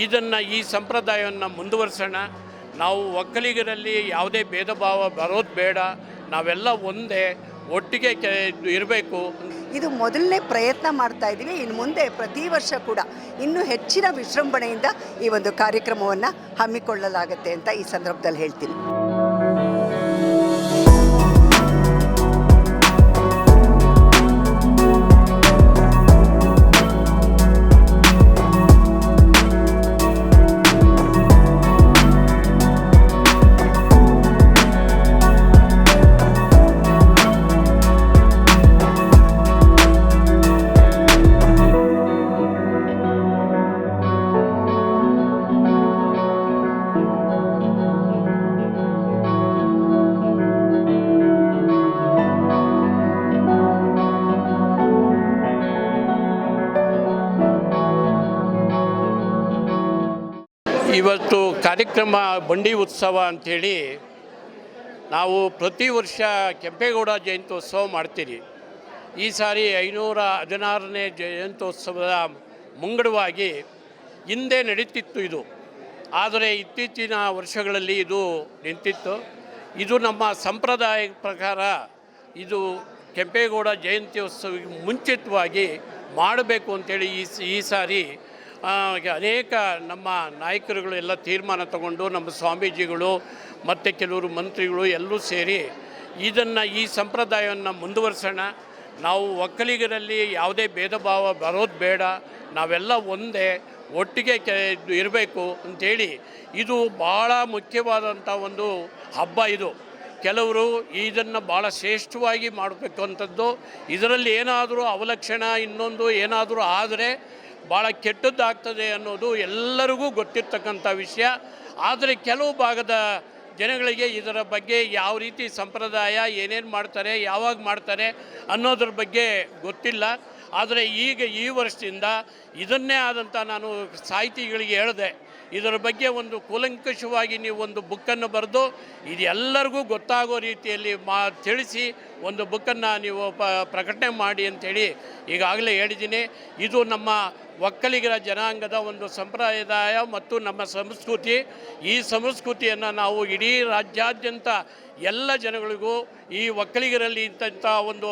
ಇದನ್ನು ಈ ಸಂಪ್ರದಾಯವನ್ನು ಮುಂದುವರಿಸೋಣ. ನಾವು ಒಕ್ಕಲಿಗರಲ್ಲಿ ಯಾವುದೇ ಭೇದ ಭಾವ ಬರೋದು ಬೇಡ. ನಾವೆಲ್ಲ ಒಂದೇ, ಒಟ್ಟಿಗೆ ಇರಬೇಕು. ಇದು ಮೊದಲನೇ ಪ್ರಯತ್ನ ಮಾಡ್ತಾ ಇದ್ದೀವಿ. ಇನ್ನು ಮುಂದೆ ಪ್ರತಿ ವರ್ಷ ಕೂಡ ಇನ್ನೂ ಹೆಚ್ಚಿನ ವಿಜೃಂಭಣೆಯಿಂದ ಈ ಒಂದು ಕಾರ್ಯಕ್ರಮವನ್ನು ಹಮ್ಮಿಕೊಳ್ಳಲಾಗುತ್ತೆ ಅಂತ ಈ ಸಂದರ್ಭದಲ್ಲಿ ಹೇಳ್ತೀನಿ. ಇವತ್ತು ಕಾರ್ಯಕ್ರಮ ಬಂಡಿ ಉತ್ಸವ ಅಂಥೇಳಿ ನಾವು ಪ್ರತಿ ವರ್ಷ ಕೆಂಪೇಗೌಡ ಜಯಂತ್ಯೋತ್ಸವ ಮಾಡ್ತೀರಿ. ಈ ಸಾರಿ ಐನೂರ ಹದಿನಾರನೇ ಜಯಂತ್ಯೋತ್ಸವದ ಮುಂಗಡವಾಗಿ ಹಿಂದೆ ನಡೀತಿತ್ತು ಇದು. ಆದರೆ ಇತ್ತೀಚಿನ ವರ್ಷಗಳಲ್ಲಿ ಇದು ನಿಂತಿತ್ತು. ಇದು ನಮ್ಮ ಸಂಪ್ರದಾಯ ಪ್ರಕಾರ ಇದು ಕೆಂಪೇಗೌಡ ಜಯಂತ್ಯೋತ್ಸವಕ್ಕೆ ಮುಂಚಿತವಾಗಿ ಮಾಡಬೇಕು ಅಂತೇಳಿ ಈ ಈ ಸಾರಿ ಅನೇಕ ನಮ್ಮ ನಾಯಕರುಗಳು ಎಲ್ಲ ತೀರ್ಮಾನ ತಗೊಂಡು ನಮ್ಮ ಸ್ವಾಮೀಜಿಗಳು ಮತ್ತು ಕೆಲವರು ಮಂತ್ರಿಗಳು ಎಲ್ಲರೂ ಸೇರಿ ಇದನ್ನು ಈ ಸಂಪ್ರದಾಯವನ್ನು ಮುಂದುವರಿಸೋಣ. ನಾವು ಒಕ್ಕಲಿಗರಲ್ಲಿ ಯಾವುದೇ ಭೇದ ಭಾವ ಬರೋದು ಬೇಡ. ನಾವೆಲ್ಲ ಒಂದೇ, ಒಟ್ಟಿಗೆ ಕೆ, ಇರಬೇಕು ಅಂಥೇಳಿ ಇದು ಭಾಳ ಮುಖ್ಯವಾದಂಥ ಒಂದು ಹಬ್ಬ ಇದು. ಕೆಲವರು ಇದನ್ನು ಭಾಳ ಶ್ರೇಷ್ಠವಾಗಿ ಮಾಡಬೇಕು ಅಂಥದ್ದು ಇದರಲ್ಲಿ ಏನಾದರೂ ಅವಲಕ್ಷಣ ಇನ್ನೊಂದು ಏನಾದರೂ ಆದರೆ ಭಾಳ ಕೆಟ್ಟದ್ದಾಗ್ತದೆ ಅನ್ನೋದು ಎಲ್ಲರಿಗೂ ಗೊತ್ತಿರ್ತಕ್ಕಂಥ ವಿಷಯ. ಆದರೆ ಕೆಲವು ಭಾಗದ ಜನಗಳಿಗೆ ಇದರ ಬಗ್ಗೆ ಯಾವ ರೀತಿ ಸಂಪ್ರದಾಯ, ಏನೇನು ಮಾಡ್ತಾರೆ, ಯಾವಾಗ ಮಾಡ್ತಾರೆ ಅನ್ನೋದ್ರ ಬಗ್ಗೆ ಗೊತ್ತಿಲ್ಲ. ಆದರೆ ಈಗ ಈ ವರ್ಷದಿಂದ ಇದನ್ನೇ ಆದಂಥ ನಾನು ಸಾಹಿತಿಗಳಿಗೆ ಹೇಳಿದೆ. ಇದರ ಬಗ್ಗೆ ಒಂದು ಕೂಲಂಕಷವಾಗಿ ನೀವು ಒಂದು ಬುಕ್ಕನ್ನು ಬರೆದು ಇದೆಲ್ಲರಿಗೂ ಗೊತ್ತಾಗೋ ರೀತಿಯಲ್ಲಿ ಮಾ ತಿಳಿಸಿ ಒಂದು ಬುಕ್ಕನ್ನು ನೀವು ಪ ಪ್ರಕಟಣೆ ಮಾಡಿ ಅಂಥೇಳಿ ಈಗಾಗಲೇ ಹೇಳಿದ್ದೀನಿ. ಇದು ನಮ್ಮ ಒಕ್ಕಲಿಗರ ಜನಾಂಗದ ಒಂದು ಸಂಪ್ರದಾಯ ಮತ್ತು ನಮ್ಮ ಸಂಸ್ಕೃತಿ. ಈ ಸಂಸ್ಕೃತಿಯನ್ನು ನಾವು ಇಡೀ ರಾಜ್ಯಾದ್ಯಂತ ಎಲ್ಲ ಜನಗಳಿಗೂ ಈ ಒಕ್ಕಲಿಗರಲ್ಲಿ ಇಂಥ ಒಂದು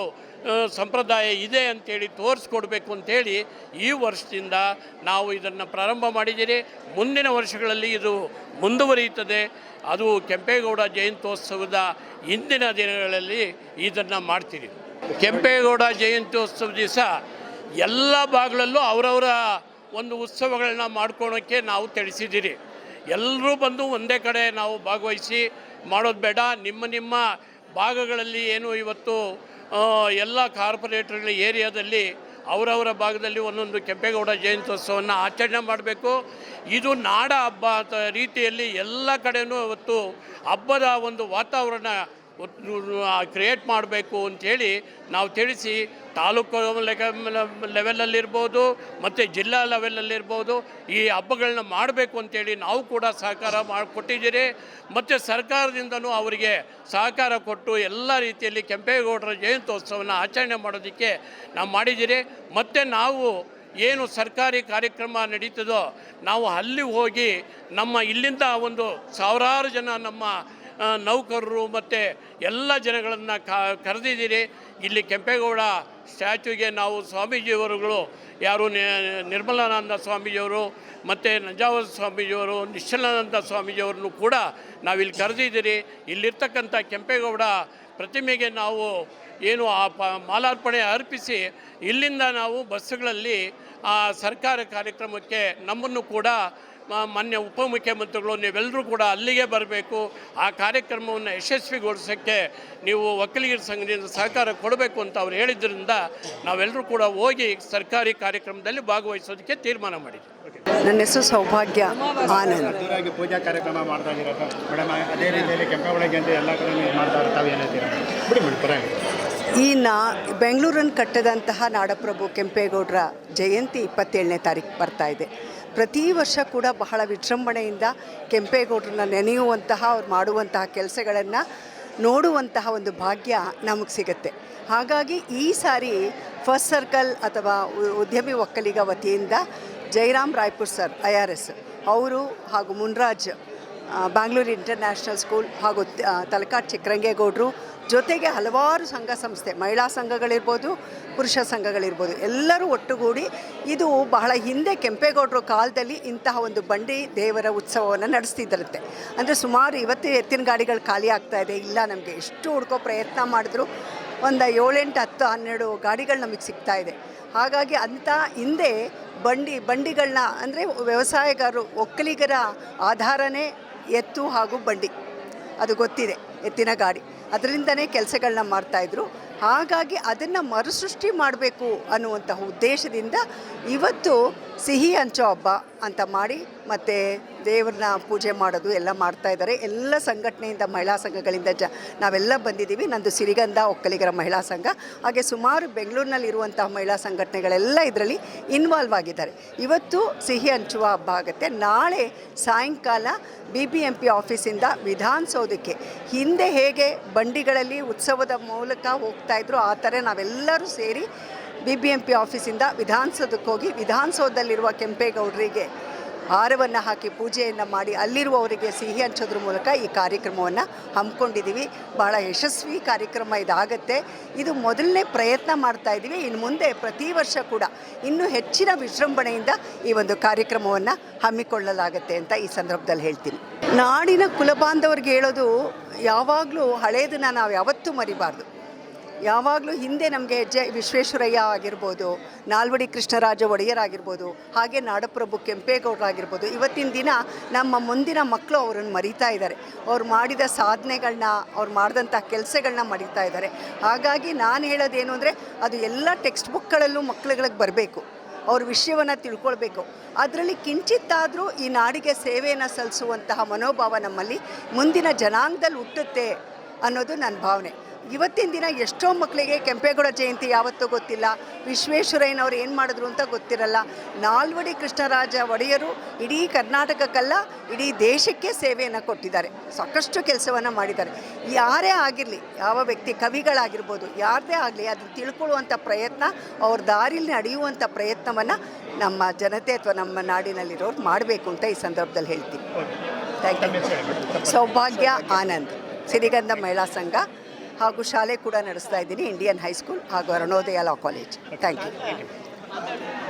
ಸಂಪ್ರದಾಯ ಇದೆ ಅಂತೇಳಿ ತೋರಿಸ್ಕೊಡ್ಬೇಕು ಅಂತೇಳಿ ಈ ವರ್ಷದಿಂದ ನಾವು ಇದನ್ನು ಪ್ರಾರಂಭ ಮಾಡಿದ್ದೀರಿ. ಮುಂದಿನ ವರ್ಷಗಳಲ್ಲಿ ಇದು ಮುಂದುವರಿಯುತ್ತದೆ. ಅದು ಕೆಂಪೇಗೌಡ ಜಯಂತ್ಯೋತ್ಸವದ ಇಂದಿನ ದಿನಗಳಲ್ಲಿ ಇದನ್ನು ಮಾಡ್ತೀರಿ. ಕೆಂಪೇಗೌಡ ಜಯಂತ್ಯೋತ್ಸವ ದಿವಸ ಎಲ್ಲ ಭಾಗಗಳಲ್ಲೂ ಅವರವರ ಒಂದು ಉತ್ಸವಗಳನ್ನ ಮಾಡ್ಕೊಳೋಕ್ಕೆ ನಾವು ತಿಳಿಸಿದ್ದೀರಿ. ಎಲ್ಲರೂ ಬಂದು ಒಂದೇ ಕಡೆ ನಾವು ಭಾಗವಹಿಸಿ ಮಾಡೋದು ಬೇಡ. ನಿಮ್ಮ ನಿಮ್ಮ ಭಾಗಗಳಲ್ಲಿ ಏನು ಇವತ್ತು ಎಲ್ಲ ಕಾರ್ಪೊರೇಟರ್ಗಳ ಏರಿಯಾದಲ್ಲಿ ಅವರವರ ಭಾಗದಲ್ಲಿ ಒಂದೊಂದು ಕೆಂಪೇಗೌಡ ಜಯಂತ್ಯೋತ್ಸವವನ್ನು ಆಚರಣೆ ಮಾಡಬೇಕು. ಇದು ನಾಡ ಹಬ್ಬ ರೀತಿಯಲ್ಲಿ ಎಲ್ಲ ಕಡೆಯೂ ಇವತ್ತು ಹಬ್ಬದ ಒಂದು ವಾತಾವರಣ ಕ್ರಿಯೇಟ್ ಮಾಡಬೇಕು ಅಂಥೇಳಿ ನಾವು ತಿಳಿಸಿ ತಾಲೂಕು ಲೆವೆಲಲ್ಲಿರ್ಬೋದು ಮತ್ತು ಜಿಲ್ಲಾ ಲೆವೆಲಲ್ಲಿರ್ಬೋದು ಈ ಹಬ್ಬಗಳನ್ನ ಮಾಡಬೇಕು ಅಂತೇಳಿ ನಾವು ಕೂಡ ಸಹಕಾರ ಮಾಡಿಕೊಟ್ಟಿದ್ದೀರಿ ಮತ್ತು ಸರ್ಕಾರದಿಂದನೂ ಅವರಿಗೆ ಸಹಕಾರ ಕೊಟ್ಟು ಎಲ್ಲ ರೀತಿಯಲ್ಲಿ ಕೆಂಪೇಗೌಡರ ಜಯಂತ್ಯೋತ್ಸವನ ಆಚರಣೆ ಮಾಡೋದಕ್ಕೆ ನಾವು ಮಾಡಿದ್ದೀರಿ. ಮತ್ತು ನಾವು ಏನು ಸರ್ಕಾರಿ ಕಾರ್ಯಕ್ರಮ ನಡೀತದೋ ನಾವು ಅಲ್ಲಿ ಹೋಗಿ ನಮ್ಮ ಇಲ್ಲಿಂದ ಒಂದು ಸಾವಿರಾರು ಜನ ನಮ್ಮ ನೌಕರರು ಮತ್ತು ಎಲ್ಲ ಜನಗಳನ್ನು ಕರೆದಿದ್ದೀರಿ. ಇಲ್ಲಿ ಕೆಂಪೇಗೌಡ ಸ್ಟ್ಯಾಚ್ಯೂಗೆ ನಾವು ಸ್ವಾಮೀಜಿಯವರುಗಳು, ಯಾರು ನಿರ್ಮಲಾನಂದ ಸ್ವಾಮೀಜಿಯವರು ಮತ್ತು ನಂಜಾವರ ಸ್ವಾಮೀಜಿಯವರು, ನಿಶ್ಚಲಾನಂದ ಸ್ವಾಮೀಜಿಯವ್ರನ್ನು ಕೂಡ ನಾವಿಲ್ಲಿ ಕರೆದಿದ್ದೀರಿ. ಇಲ್ಲಿರ್ತಕ್ಕಂಥ ಕೆಂಪೇಗೌಡ ಪ್ರತಿಮೆಗೆ ನಾವು ಏನು ಆ ಪ, ಮಾಲಾರ್ಪಣೆ ಅರ್ಪಿಸಿ, ಇಲ್ಲಿಂದ ನಾವು ಬಸ್ಸುಗಳಲ್ಲಿ ಆ ಸರ್ಕಾರ ಕಾರ್ಯಕ್ರಮಕ್ಕೆ ನಮ್ಮನ್ನು ಕೂಡ ಮಾನ್ಯ ಉಪಮುಖ್ಯಮಂತ್ರಿಗಳು ನೀವೆಲ್ಲರೂ ಕೂಡ ಅಲ್ಲಿಗೆ ಬರಬೇಕು. ಆ ಕಾರ್ಯಕ್ರಮವನ್ನು ಯಶಸ್ವಿಗೊಳಿಸೋಕ್ಕೆ ನೀವು ವಕೀಲಿಗರ ಸಂಘದಿಂದ ಸಹಕಾರ ಕೊಡಬೇಕು ಅಂತ ಅವ್ರು ಹೇಳಿದ್ರಿಂದ ನಾವೆಲ್ಲರೂ ಕೂಡ ಹೋಗಿ ಸರ್ಕಾರಿ ಕಾರ್ಯಕ್ರಮದಲ್ಲಿ ಭಾಗವಹಿಸೋದಕ್ಕೆ ತೀರ್ಮಾನ ಮಾಡಿದ್ವಿ. ನನ್ನ ಹೆಸರು ಸೌಭಾಗ್ಯ ಆನಂದ್. ಅದ್ದೂರಿಯಾಗಿ ಪೂಜಾ ಕಾರ್ಯಕ್ರಮ ಮಾಡ್ತಾ ಮೇಡಮ್ ಅದೇ ರೀತಿಯಲ್ಲಿ ಕೆಂಪೇಗೌಡ ಜಯಂತಿ ಎಲ್ಲ ಕಡೆ ಮಾಡ್ತಾ ಇರ್ತಾವೆ ಬಿಡಿ ಮೇಡಮ್ ಈ ನಾ ಬೆಂಗಳೂರನ್ನು ಕಟ್ಟದಂತಹ ನಾಡಪ್ರಭು ಕೆಂಪೇಗೌಡರ ಜಯಂತಿ ಇಪ್ಪತ್ತೇಳನೇ ತಾರೀಕು ಬರ್ತಾ ಇದೆ. ಪ್ರತಿ ವರ್ಷ ಕೂಡ ಬಹಳ ವಿಜೃಂಭಣೆಯಿಂದ ಕೆಂಪೇಗೌಡರನ್ನ ನೆನೆಯುವಂತಹ ಅವ್ರು ಮಾಡುವಂತಹ ಕೆಲಸಗಳನ್ನು ನೋಡುವಂತಹ ಒಂದು ಭಾಗ್ಯ ನಮಗೆ ಸಿಗುತ್ತೆ. ಹಾಗಾಗಿ ಈ ಸಾರಿ ಫಸ್ಟ್ ಸರ್ಕಲ್ ಅಥವಾ ಉದ್ಯಮಿ ಒಕ್ಕಲಿಗ ವತಿಯಿಂದ Jairam Raipur sir, I R S ಅವರು ಹಾಗೂ ಮುನ್ರಾಜ್ ಬ್ಯಾಂಗ್ಳೂರು ಇಂಟರ್ನ್ಯಾಷನಲ್ ಸ್ಕೂಲ್ ಹಾಗೂ ತಲಕಾಟ್ ತಲಕಾಡ್ ಚಿಕ್ಕರಂಗೇಗೌಡರು ಜೊತೆಗೆ ಹಲವಾರು ಸಂಘ ಸಂಸ್ಥೆ, ಮಹಿಳಾ ಸಂಘಗಳಿರ್ಬೋದು, ಪುರುಷ ಸಂಘಗಳಿರ್ಬೋದು, ಎಲ್ಲರೂ ಒಟ್ಟುಗೂಡಿ ಇದು ಬಹಳ ಹಿಂದೆ ಕೆಂಪೇಗೌಡರು ಕಾಲದಲ್ಲಿ ಇಂತಹ ಒಂದು ಬಂಡಿ ದೇವರ ಉತ್ಸವವನ್ನು ನಡೆಸ್ತಿದ್ದರಂತೆ ಅಂದರೆ ಸುಮಾರು ಇವತ್ತು ಎತ್ತಿನ ಗಾಡಿಗಳು ಖಾಲಿ ಆಗ್ತಾ ಇದೆ, ಇಲ್ಲ ನಮಗೆ. ಎಷ್ಟು ಹುಡ್ಕೋ ಪ್ರಯತ್ನ ಮಾಡಿದ್ರು, ಒಂದು ಏಳೆಂಟು, ಹತ್ತು, ಹನ್ನೆರಡು ಗಾಡಿಗಳು ನಮಗೆ ಸಿಗ್ತಾ ಇದೆ. ಹಾಗಾಗಿ ಅಂಥ ಹಿಂದೆ ಬಂಡಿ ಬಂಡಿಗಳನ್ನ ಅಂದರೆ ವ್ಯವಸಾಯಗಾರರು, ಒಕ್ಕಲಿಗರ ಆಧಾರನೇ ಎತ್ತು ಹಾಗೂ ಬಂಡಿ. ಅದು ಗೊತ್ತಿದೆ, ಎತ್ತಿನ ಗಾಡಿ. ಅದರಿಂದನೇ ಕೆಲಸಗಳನ್ನ ಮಾಡ್ತಾಯಿದ್ರು ಹಾಗಾಗಿ ಅದನ್ನು ಮರುಸೃಷ್ಟಿ ಮಾಡಬೇಕು ಅನ್ನುವಂತಹ ಉದ್ದೇಶದಿಂದ ಇವತ್ತು ಸಿಹಿ ಹಂಚೋ ಹಬ್ಬ ಅಂತ ಮಾಡಿ ಮತ್ತು ದೇವ್ರನ್ನ ಪೂಜೆ ಮಾಡೋದು ಎಲ್ಲ ಮಾಡ್ತಾ ಇದ್ದಾರೆ. ಎಲ್ಲ ಸಂಘಟನೆಯಿಂದ ಮಹಿಳಾ ಸಂಘಗಳಿಂದ ಜ ನಾವೆಲ್ಲ ಬಂದಿದ್ದೀವಿ. ನಂದು ಸಿರಿಗಂಧ, ಒಕ್ಕಲಿಗರ ಮಹಿಳಾ ಸಂಘ, ಹಾಗೆ ಸುಮಾರು ಬೆಂಗಳೂರಿನಲ್ಲಿರುವಂತಹ ಮಹಿಳಾ ಸಂಘಟನೆಗಳೆಲ್ಲ ಇದರಲ್ಲಿ ಇನ್ವಾಲ್ವ್ ಆಗಿದ್ದಾರೆ. ಇವತ್ತು ಸಿಹಿ ಹಂಚುವ ಹಬ್ಬ ಆಗುತ್ತೆ. ನಾಳೆ ಸಾಯಂಕಾಲ ಬಿ ಬಿ ಎಂ ಪಿ ಆಫೀಸಿಂದ ವಿಧಾನಸೌಧಕ್ಕೆ. ಹಿಂದೆ ಹೇಗೆ ಬಂಡಿಗಳಲ್ಲಿ ಉತ್ಸವದ ಮೂಲಕ ಹೋಗ್ತಾ ಇದ್ರು, ಆ ಥರ ನಾವೆಲ್ಲರೂ ಸೇರಿ ಬಿ ಬಿ ಎಂ ಪಿ ಆಫೀಸಿಂದ ವಿಧಾನಸೌಧಕ್ಕೆ ಹೋಗಿ, ವಿಧಾನಸೌಧದಲ್ಲಿರುವ ಕೆಂಪೇಗೌಡರಿಗೆ ಹಾರವನ್ನು ಹಾಕಿ ಪೂಜೆಯನ್ನು ಮಾಡಿ, ಅಲ್ಲಿರುವವರಿಗೆ ಸಿಹಿ ಹಂಚೋದ್ರ ಮೂಲಕ ಈ ಕಾರ್ಯಕ್ರಮವನ್ನು ಹಮ್ಮಿಕೊಂಡಿದ್ದೀವಿ. ಬಹಳ ಯಶಸ್ವಿ ಕಾರ್ಯಕ್ರಮ ಇದಾಗತ್ತೆ. ಇದು ಮೊದಲನೇ ಪ್ರಯತ್ನ ಮಾಡ್ತಾ ಇದ್ದೀವಿ. ಇನ್ನು ಮುಂದೆ ಪ್ರತಿ ವರ್ಷ ಕೂಡ ಇನ್ನೂ ಹೆಚ್ಚಿನ ವಿಜೃಂಭಣೆಯಿಂದ ಈ ಒಂದು ಕಾರ್ಯಕ್ರಮವನ್ನು ಹಮ್ಮಿಕೊಳ್ಳಲಾಗತ್ತೆ ಅಂತ ಈ ಸಂದರ್ಭದಲ್ಲಿ ಹೇಳ್ತೀನಿ. ನಾಡಿನ ಕುಲಬಾಂಧವರಿಗೆ ಹೇಳೋದು ಯಾವಾಗಲೂ ಹಳೆಯದನ್ನು ನಾವು ಯಾವತ್ತೂ ಮರಿಬಾರ್ದು. ಯಾವಾಗಲೂ ಹಿಂದೆ ನಮಗೆ ಜೆ ವಿಶ್ವೇಶ್ವರಯ್ಯ ಆಗಿರ್ಬೋದು, ನಾಲ್ವಡಿ ಕೃಷ್ಣರಾಜ ಒಡೆಯರಾಗಿರ್ಬೋದು ಹಾಗೆ ನಾಡಪ್ರಭು ಕೆಂಪೇಗೌಡರಾಗಿರ್ಬೋದು ಇವತ್ತಿನ ದಿನ ನಮ್ಮ ಮುಂದಿನ ಮಕ್ಕಳು ಅವರನ್ನು ಮರಿತಾ ಇದ್ದಾರೆ. ಅವ್ರು ಮಾಡಿದ ಸಾಧನೆಗಳನ್ನ ಅವ್ರು ಮಾಡಿದಂಥ ಕೆಲಸಗಳನ್ನ ಮರಿತಾ ಇದ್ದಾರೆ. ಹಾಗಾಗಿ ನಾನು ಹೇಳೋದೇನು ಅಂದರೆ, ಅದು ಎಲ್ಲ ಟೆಕ್ಸ್ಟ್ ಬುಕ್ಗಳಲ್ಲೂ ಮಕ್ಕಳುಗಳಿಗೆ ಬರಬೇಕು. ಅವ್ರ ವಿಷಯವನ್ನು ತಿಳ್ಕೊಳ್ಬೇಕು. ಅದರಲ್ಲಿ ಕಿಂಚಿತ್ತಾದರೂ ಈ ನಾಡಿಗೆ ಸೇವೆಯನ್ನು ಸಲ್ಲಿಸುವಂತಹ ಮನೋಭಾವ ನಮ್ಮಲ್ಲಿ ಮುಂದಿನ ಜನಾಂಗದಲ್ಲಿ ಹುಟ್ಟುತ್ತೆ ಅನ್ನೋದು ನನ್ನ ಭಾವನೆ. ಇವತ್ತಿನ ದಿನ ಎಷ್ಟೋ ಮಕ್ಕಳಿಗೆ ಕೆಂಪೇಗೌಡ ಜಯಂತಿ ಯಾವತ್ತೂ ಗೊತ್ತಿಲ್ಲ. ವಿಶ್ವೇಶ್ವರಯ್ಯನವರು ಏನು ಮಾಡಿದ್ರು ಅಂತ ಗೊತ್ತಿರಲ್ಲ. ನಾಲ್ವಡಿ ಕೃಷ್ಣರಾಜ ಒಡೆಯರು ಇಡೀ ಕರ್ನಾಟಕಕ್ಕಲ್ಲ ಇಡೀ ದೇಶಕ್ಕೆ ಸೇವೆಯನ್ನು ಕೊಟ್ಟಿದ್ದಾರೆ. ಸಾಕಷ್ಟು ಕೆಲಸವನ್ನು ಮಾಡಿದ್ದಾರೆ. ಯಾರೇ ಆಗಿರಲಿ ಯಾವ ವ್ಯಕ್ತಿ ಕವಿಗಳಾಗಿರ್ಬೋದು ಯಾರದೇ ಆಗಲಿ ಅದನ್ನು ತಿಳ್ಕೊಳ್ಳುವಂಥ ಪ್ರಯತ್ನ ಅವ್ರ ದಾರಿಲಿ ನಡೆಯುವಂಥ ಪ್ರಯತ್ನವನ್ನು ನಮ್ಮ ಜನತೆ ಅಥವಾ ನಮ್ಮ ನಾಡಿನಲ್ಲಿರೋರು ಮಾಡಬೇಕು ಅಂತ ಈ ಸಂದರ್ಭದಲ್ಲಿ ಹೇಳ್ತೀನಿ. Thank you. ಸೌಭಾಗ್ಯ ಆನಂದ್. ಸಿರಿಗಂಧ ಮಹಿಳಾ ಸಂಘ. ಹಾಗೂ ಶಾಲೆ ಕೂಡ ನಡೆಸ್ತಾ ಇದ್ದೀನಿ ಇಂಡಿಯನ್ ಹೈಸ್ಕೂಲ್ ಹಾಗೂ Arunodaya law college thank you